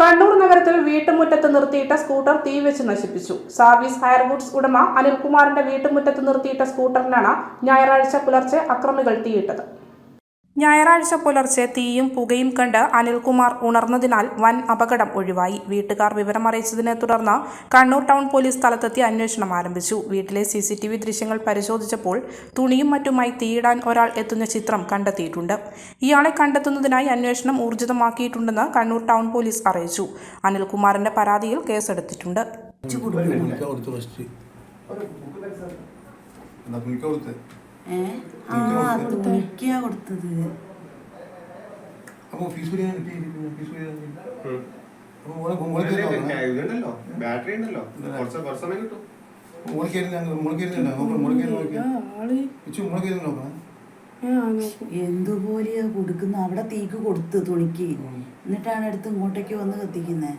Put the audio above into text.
കണ്ണൂർ നഗരത്തിൽ വീട്ടുമുറ്റത്ത് നിർത്തിയിട്ട സ്കൂട്ടർ തീവെച്ച് നശിപ്പിച്ചു. സർവീസ് ഹയർ ഗുഡ്സ് ഉടമ അനിൽകുമാറിന്റെ വീട്ടുമുറ്റത്ത് നിർത്തിയിട്ട സ്കൂട്ടറിനാണ് ഞായറാഴ്ച പുലർച്ചെ അക്രമികൾ തീയിട്ടത്. ഞായറാഴ്ച പുലർച്ചെ തീയും പുകയും കണ്ട് അനിൽകുമാർ ഉണർന്നതിനാൽ വൻ അപകടം ഒഴിവായി. വീട്ടുകാർ വിവരമറിയിച്ചതിനെ തുടർന്ന് കണ്ണൂർ ടൗൺ പോലീസ് സ്ഥലത്തെത്തി അന്വേഷണം ആരംഭിച്ചു. വീട്ടിലെ സി സി ടി വി ദൃശ്യങ്ങൾ പരിശോധിച്ചപ്പോൾ തുണിയും മറ്റുമായി തീയിടാൻ ഒരാൾ എത്തുന്ന ചിത്രം കണ്ടെത്തിയിട്ടുണ്ട്. ഇയാളെ കണ്ടെത്തുന്നതിനായി അന്വേഷണം ഊർജിതമാക്കിയിട്ടുണ്ടെന്ന് കണ്ണൂർ ടൗൺ പോലീസ് അറിയിച്ചു. അനിൽകുമാറിന്റെ പരാതിയിൽ കേസെടുത്തിട്ടുണ്ട്. തുണിക്ക കൊടുത്തത്. ബാറ്ററി ഉണ്ടല്ലോ കുറച്ച് കുറച്ച് സമയം കിട്ടും. എന്തുപോലെയാ കൊടുക്കുന്ന? അവിടെ തീക്ക് കൊടുത്ത് തുണിക്ക്. എന്നിട്ടാണ് എടുത്ത് ഇങ്ങോട്ടേക്ക് വന്ന് കത്തിക്കുന്നേ.